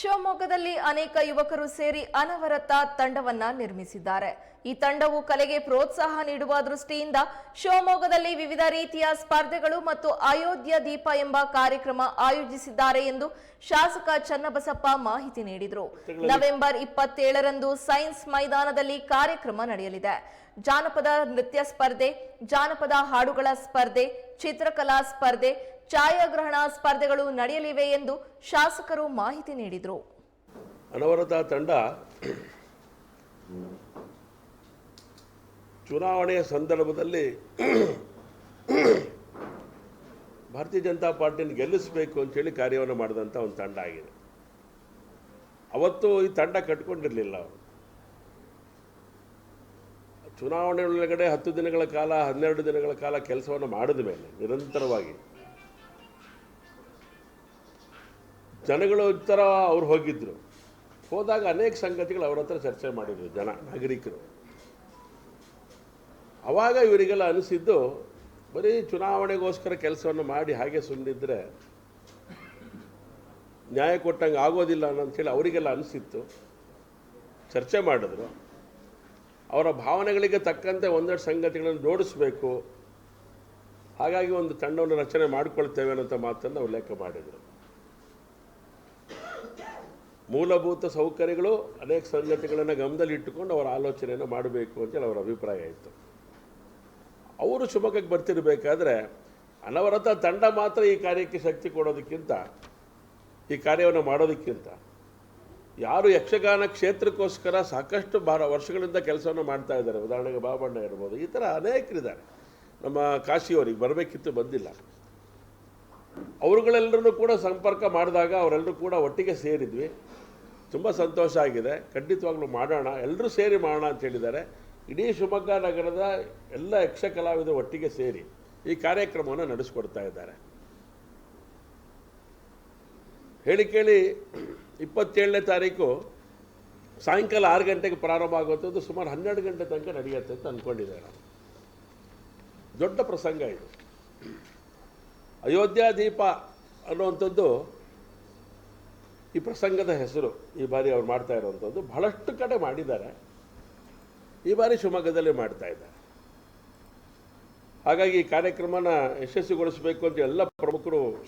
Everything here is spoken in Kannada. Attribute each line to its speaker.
Speaker 1: ಶಿವಮೊಗ್ಗದಲ್ಲಿ ಅನೇಕ ಯುವಕರು ಸೇರಿ ಅನವರತ ತಂಡವನ್ನ ನಿರ್ಮಿಸಿದ್ದಾರೆ. ಈ ತಂಡವು ಕಲೆಗೆ ಪ್ರೋತ್ಸಾಹ ನೀಡುವ ದೃಷ್ಟಿಯಿಂದ ಶಿವಮೊಗ್ಗದಲ್ಲಿ ವಿವಿಧ ರೀತಿಯ ಸ್ಪರ್ಧೆಗಳು ಮತ್ತು ಅಯೋಧ್ಯ ದೀಪ ಎಂಬ ಕಾರ್ಯಕ್ರಮ ಆಯೋಜಿಸಿದ್ದಾರೆ ಎಂದು ಶಾಸಕ ಚನ್ನಬಸಪ್ಪ ಮಾಹಿತಿ ನೀಡಿದರು. ನವೆಂಬರ್ ಇಪ್ಪತ್ತೇಳರಂದು ಸೈನ್ಸ್ ಮೈದಾನದಲ್ಲಿ ಕಾರ್ಯಕ್ರಮ ನಡೆಯಲಿದೆ. ಜಾನಪದ ನೃತ್ಯ ಸ್ಪರ್ಧೆ ಜಾನಪದ ಹಾಡುಗಳ ಸ್ಪರ್ಧೆ ಚಿತ್ರಕಲಾ ಸ್ಪರ್ಧೆ ಛಾಯಾಗ್ರಹಣ ಸ್ಪರ್ಧೆಗಳು ನಡೆಯಲಿವೆ ಎಂದು ಶಾಸಕರು ಮಾಹಿತಿ ನೀಡಿದರು.
Speaker 2: ಅನವರತ ತಂಡ ಚುನಾವಣೆಯ ಸಂದರ್ಭದಲ್ಲಿ ಭಾರತೀಯ ಜನತಾ ಪಾರ್ಟಿನ ಗೆಲ್ಲಿಸಬೇಕು ಅಂತೇಳಿ ಕಾರ್ಯವನ್ನು ಮಾಡಿದಂಥ ಒಂದು ತಂಡ ಆಗಿದೆ. ಅವತ್ತು ಈ ತಂಡ ಕಟ್ಕೊಂಡಿರಲಿಲ್ಲ ಅವರು. ಚುನಾವಣೆ ಒಳಗಡೆ ಹತ್ತು ದಿನಗಳ ಕಾಲ, ಹನ್ನೆರಡು ದಿನಗಳ ಕಾಲ ಕೆಲಸವನ್ನು ಮಾಡಿದ ಮೇಲೆ ನಿರಂತರವಾಗಿ ಜನಗಳು ಥರ ಅವ್ರು ಹೋಗಿದ್ದರು ಹೋದಾಗ ಅನೇಕ ಸಂಗತಿಗಳು ಅವ್ರ ಹತ್ರ ಚರ್ಚೆ ಮಾಡಿದ್ರು ಜನ, ನಾಗರಿಕರು. ಆವಾಗ ಇವರಿಗೆಲ್ಲ ಅನಿಸಿದ್ದು, ಬರೀ ಚುನಾವಣೆಗೋಸ್ಕರ ಕೆಲಸವನ್ನು ಮಾಡಿ ಹಾಗೆ ಸುಮ್ಮನಿದ್ರೆ ನ್ಯಾಯ ಕೊಟ್ಟಂಗೆ ಆಗೋದಿಲ್ಲ ಅನ್ನೋಂಥೇಳಿ ಅವರಿಗೆಲ್ಲ ಅನಿಸಿತ್ತು. ಚರ್ಚೆ ಮಾಡಿದ್ರು. ಅವರ ಭಾವನೆಗಳಿಗೆ ತಕ್ಕಂತೆ ಒಂದೆರಡು ಸಂಗತಿಗಳನ್ನು ಜೋಡಿಸ್ಬೇಕು. ಹಾಗಾಗಿ ಒಂದು ತಂಡವನ್ನು ರಚನೆ ಮಾಡಿಕೊಳ್ತೇವೆ ಅನ್ನೋಂಥ ಮಾತನ್ನು ಲೆಕ್ಕ ಮಾಡಿದರು. ಮೂಲಭೂತ ಸೌಕರ್ಯಗಳು ಅನೇಕ ಸಂಗತಿಗಳನ್ನು ಗಮನದಲ್ಲಿಟ್ಟುಕೊಂಡು ಅವರ ಆಲೋಚನೆಯನ್ನು ಮಾಡಬೇಕು ಅಂತೇಳಿ ಅವರ ಅಭಿಪ್ರಾಯ ಇತ್ತು. ಅವರು ಶಿವಮೊಗ್ಗಕ್ಕೆ ಬರ್ತಿರಬೇಕಾದ್ರೆ ಅನವರತ ತಂಡ ಮಾತ್ರ ಈ ಕಾರ್ಯಕ್ಕೆ ಶಕ್ತಿ ಕೊಡೋದಕ್ಕಿಂತ, ಈ ಕಾರ್ಯವನ್ನು ಮಾಡೋದಕ್ಕಿಂತ ಯಾರು ಯಕ್ಷಗಾನ ಕ್ಷೇತ್ರಕ್ಕೋಸ್ಕರ ಸಾಕಷ್ಟು ಬಾರ ವರ್ಷಗಳಿಂದ ಕೆಲಸವನ್ನು ಮಾಡ್ತಾ ಇದ್ದಾರೆ. ಉದಾಹರಣೆಗೆ ಬಾಬಣ್ಣ ಇರ್ಬೋದು, ಈ ಥರ ಅನೇಕರಿದ್ದಾರೆ. ನಮ್ಮ ಕಾಶಿಯವರಿಗೆ ಬರಬೇಕಿತ್ತು, ಬಂದಿಲ್ಲ. ಅವರುಗಳೆಲ್ಲರೂ ಕೂಡ ಸಂಪರ್ಕ ಮಾಡಿದಾಗ ಅವರೆಲ್ಲರೂ ಕೂಡ ಒಟ್ಟಿಗೆ ಸೇರಿದ್ವಿ. ತುಂಬ ಸಂತೋಷ ಆಗಿದೆ. ಖಂಡಿತವಾಗ್ಲೂ ಮಾಡೋಣ ಎಲ್ಲರೂ ಸೇರಿ ಮಾಡೋಣ ಅಂತ ಹೇಳಿದ್ದಾರೆ. ಇಡೀ ಶಿವಮೊಗ್ಗ ನಗರದ ಎಲ್ಲ ಯಕ್ಷ ಕಲಾವಿದರು ಒಟ್ಟಿಗೆ ಸೇರಿ ಈ ಕಾರ್ಯಕ್ರಮವನ್ನು ನಡೆಸ್ಕೊಡ್ತಾ ಇದ್ದಾರೆ. ಹೇಳಿ ಕೇಳಿ, ಇಪ್ಪತ್ತೇಳನೇ ತಾರೀಕು ಸಾಯಂಕಾಲ ಆರು ಗಂಟೆಗೆ ಪ್ರಾರಂಭ ಆಗುವಂಥದ್ದು ಸುಮಾರು ಹನ್ನೆರಡು ಗಂಟೆ ತನಕ ನಡೆಯುತ್ತೆ ಅಂತ ಅಂದ್ಕೊಂಡಿದ್ದಾರೆ. ದೊಡ್ಡ ಪ್ರಸಂಗ ಇದು. ಅಯೋಧ್ಯ ದೀಪ ಅನ್ನುವಂಥದ್ದು ಈ ಪ್ರಸಂಗದ ಹೆಸರು, ಈ ಬಾರಿ ಅವ್ರು ಮಾಡ್ತಾ ಇರೋವಂಥದ್ದು, ಬಹಳಷ್ಟು ಕಡೆ ಮಾಡಿದ್ದಾರೆ. ಈ ಬಾರಿ ಶಿವಮೊಗ್ಗದಲ್ಲಿ ಮಾಡ್ತಾ ಇದ್ದಾರೆ. ಹಾಗಾಗಿ ಈ ಕಾರ್ಯಕ್ರಮನ ಯಶಸ್ವಿಗೊಳಿಸಬೇಕು ಅಂತ ಎಲ್ಲ ಪ್ರಮುಖರು